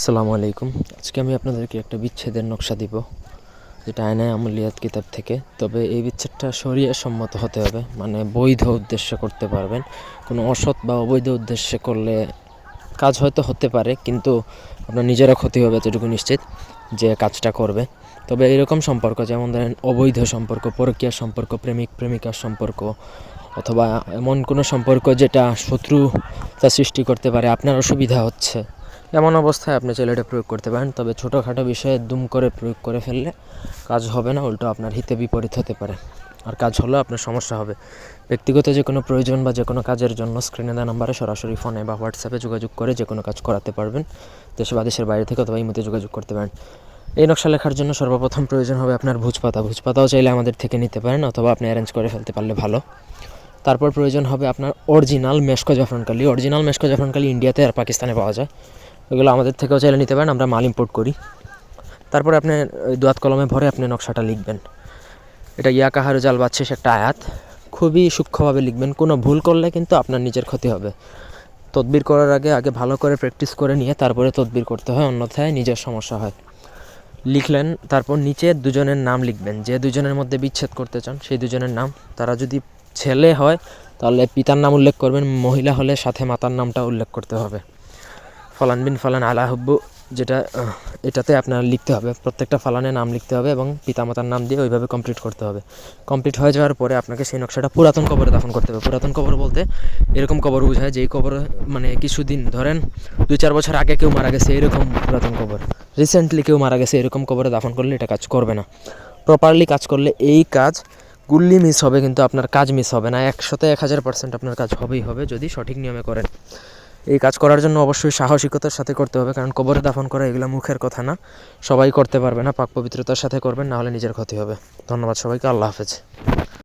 আসসালামু আলাইকুম। আজকে আমি আপনাদেরকে একটা বিচ্ছেদের নকশা দিব, যেটা আয়নায় আমলিয়াত কিতাব থেকে। তবে এই বিচ্ছেদটা শরীয় সম্মত হতে হবে মানে বৈধ উদ্দেশ্যে করতে পারবেন। কোনো অসৎ বা অবৈধ উদ্দেশ্যে করলে কাজ হয়তো হতে পারে, কিন্তু আপনার নিজেরা ক্ষতি হবে এতটুকু নিশ্চিত যে কাজটা করবে। তবে এরকম সম্পর্ক, যেমন ধরেন অবৈধ সম্পর্ক পরকীয়ার সম্পর্ক, প্রেমিক, প্রেমিকার সম্পর্ক, অথবা এমন কোনো সম্পর্ক যেটা শত্রুতা সৃষ্টি করতে পারে, আপনার অসুবিধা হচ্ছে এমন অবস্থায় আপনি ছেলেটা প্রয়োগ করতে পারেন, তবে ছোটোখাটো বিষয়ে দুম করে প্রয়োগ করে ফেললে কাজ হবে না, উল্টো আপনার হিতে বিপরীত হতে পারে। আর কাজ হলেও আপনার সমস্যা হবে। ব্যক্তিগত যে কোনো প্রয়োজন বা যে কোনো কাজের জন্য স্ক্রিনে দেওয়া নাম্বারে সরাসরি ফোনে বা হোয়াটসঅ্যাপে যোগাযোগ করে যে কোনো কাজ করাতে পারবেন, দেশে বা দেশের বাইরে থেকে অথবা ইমতে যোগাযোগ করতে পারেন। এই নকশা লেখার জন্য সর্বপ্রথম প্রয়োজন হবে আপনার ভুজপাতা। ভুজপাতাও চাইলে আমাদের থেকে নিতে পারেন অথবা আপনি অ্যারেঞ্জ করে ফেলতে পারলে ভালো। তারপর প্রয়োজন হবে আপনার অরিজিনাল মেশকো জাফরানকালি। অরিজিনাল মেশকো জাফরানকালি ইন্ডিয়াতে আর পাকিস্তানে পাওয়া যায়। এগুলো আমাদের থেকেও চাইলে নিতে পারেন, আমরা মাল ইম্পোর্ট করি। তারপরে আপনি ওই দোয়াত কলমে ভরে আপনি নকশাটা লিখবেন। এটা ইয়া কাহারু জাল বাচ্ছিস একটা আয়াত। খুবই সূক্ষ্মভাবে লিখবেন, কোনো ভুল করলে কিন্তু আপনার নিজের ক্ষতি হবে। তদবির করার আগে আগে ভালো করে প্র্যাকটিস করে নিয়ে তারপরে তদবির করতে হয়, অন্যথায় নিজের সমস্যা হয়। লিখলেন, তারপর নিচে দুজনের নাম লিখবেন। যে দুজনের মধ্যে বিচ্ছেদ করতে চান, সেই দুজনের নাম। তারা যদি ছেলে হয়, তাহলে পিতার নাম উল্লেখ করবেন, মহিলা হলে সাথে মাতার নামটা উল্লেখ করতে হবে। ফলান বিন ফলান আলা হুব্বু, যেটা এটাতে আপনার লিখতে হবে। প্রত্যেকটা ফালানের নাম লিখতে হবে এবং পিতামাতার নাম দিয়ে ওইভাবে কমপ্লিট করতে হবে। কমপ্লিট হয়ে যাওয়ার পরে আপনাকে সেই নকশাটা পুরাতন কবরে দাফন করতে হবে। পুরাতন কবর বলতে এরকম কবর বোঝায় যেই কবর মানে কিছুদিন, ধরেন দুই চার বছর আগে কেউ মারা গেছে এরকম পুরাতন কবর। রিসেন্টলি কেউ মারা গেছে এরকম কবরে দাফন করলে এটা কাজ করবে না। প্রপারলি কাজ করলে এই কাজ গুল্লি মিস হবে, কিন্তু আপনার কাজ মিস হবে না। একশোতে এক হাজার পার্সেন্ট আপনার কাজ হবেই হবে, যদি সঠিক নিয়মে করেন। এই কাজ করার জন্য অবশ্যই সাহসিকতার সাথে করতে হবে, কারণ কবরে দাফন করা এগুলো মুখের কথা না। সবাই করতে পারবে না, পাক পবিত্রতার সাথে করবেন নাহলে নিজের ক্ষতি হবে। ধন্যবাদ সবাইকে, আল্লাহ হাফেজ।